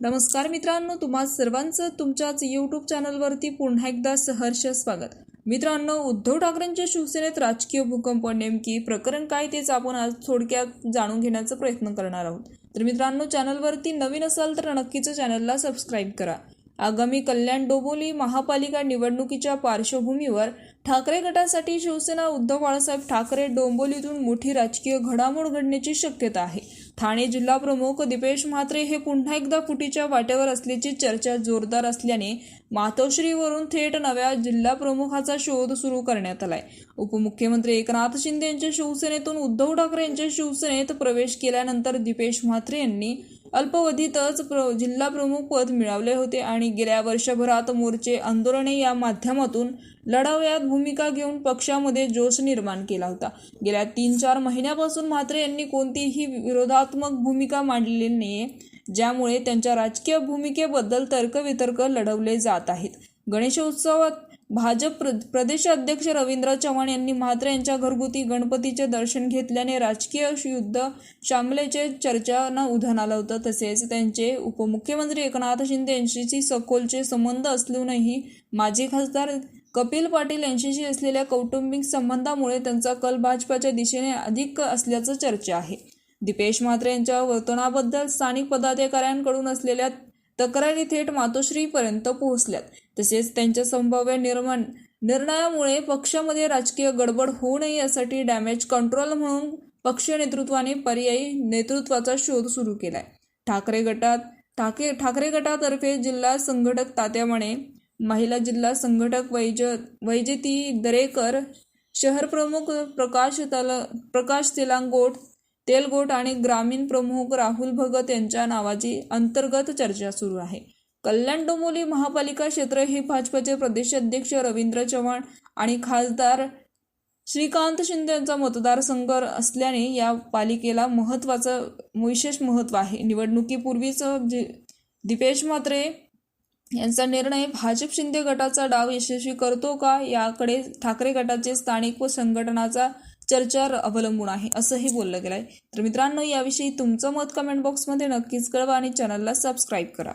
नमस्कार मित्रांनो तुम्हा सर्वांचं तुमच्याच यूट्यूब चॅनलवरती पुन्हा एकदा सहर्ष स्वागत. मित्रांनो उद्धव ठाकरेंच्या शिवसेनेत राजकीय भूकंप नेमकी प्रकरण काय तेच आपण आज थोडक्यात जाणून घेण्याचा प्रयत्न करणार आहोत. तर मित्रांनो चॅनलवरती नवीन असाल तर नक्कीच चॅनलला सबस्क्राईब करा. आगामी कल्याण डोंबोली महापालिका निवडणुकीच्या पार्श्वभूमीवर ठाकरे गटासाठी शिवसेना उद्धव बाळासाहेब ठाकरे डोंबोलीतून मोठी राजकीय घडामोड घडण्याची शक्यता आहे. ठाणे जिल्हा प्रमुख दिपेश म्हात्रे हे पुन्हा एकदा फुटीच्या वाटेवर असल्याची चर्चा जोरदार असल्याने मातोश्रीवरून थेट नव्या जिल्हा प्रमुखाचा शोध सुरू करण्यात आलाय. उपमुख्यमंत्री एकनाथ शिंदे यांच्या शिवसेनेतून उद्धव ठाकरे यांच्या शिवसेनेत प्रवेश केल्यानंतर दिपेश म्हात्रे यांनी अल्पावधीतच प्र जिल्हा प्रमुख पद मिळवले होते आणि गेल्या वर्षभरात मोर्चे आंदोलने या माध्यमातून लढावयात भूमिका घेऊन पक्षामध्ये जोश निर्माण केला होता. गेल्या तीन चार महिन्यापासून म्हात्रे यांनी कोणतीही विरोधात्मक भूमिका मांडलेली नाहीये ज्यामुळे त्यांच्या राजकीय भूमिकेबद्दल तर्कवितर्क लढवले जात आहेत. गणेशोत्सवात भाजप प्रदेशाध्यक्ष रवींद्र चव्हाण यांनी म्हात्रे यांच्या घरगुती गणपतीचे दर्शन घेतल्याने राजकीय युद्ध शामलेचे चर्चांना उधाण आलं होतं. तसेच त्यांचे उपमुख्यमंत्री एकनाथ शिंदे यांच्याशी सखोलचे संबंध असलूनही माजी खासदार कपिल पाटील यांच्याशी असलेल्या कौटुंबिक संबंधामुळे त्यांचा कल भाजपाच्या दिशेने अधिक असल्याचं चर्चा आहे. दीपेश म्हात्रे यांच्या वर्तनाबद्दल स्थानिक पदाधिकाऱ्यांकडून असलेल्या तक्रारी थेट मातोश्रीपर्यंत पोहोचल्यात. तसेच त्यांच्या संभाव्य निर्माण निर्णयामुळे पक्षामध्ये राजकीय गडबड होऊ नये यासाठी डॅमेज कंट्रोल म्हणून पक्ष नेतृत्वाने पर्यायी नेतृत्वाचा शोध सुरू केलाय. ठाकरे गटात ठाके ठाकरे गटातर्फे जिल्हा संघटक तात्यामाने महिला जिल्हा संघटक वैज वैजती दरेकर शहर प्रमुख प्रकाश तल प्रकाश तेलांगोट तेलगोट आणि ग्रामीण प्रमुख राहुल भगत यांच्या नावाची अंतर्गत चर्चा सुरू आहे. कल्याण डोंबोली महापालिका क्षेत्र हे भाजपचे प्रदेशाध्यक्ष रवींद्र चव्हाण आणि खासदार श्रीकांत शिंदे यांचा मतदारसंघ असल्याने या पालिकेला महत्त्वाचं विशेष महत्त्व आहे. निवडणुकीपूर्वीच दिपेश दीपेश म्हात्रे यांचा निर्णय भाजप शिंदे गटाचा डाव यशस्वी करतो का? याकडे ठाकरे गटाचे स्थानिक व संघटनाचा चर्चा अवलंबून आहे असंही बोललं गेलं आहे तर मित्रांनो याविषयी तुमचं मत कमेंट बॉक्समध्ये नक्कीच कळवा आणि चॅनलला सबस्क्राईब करा.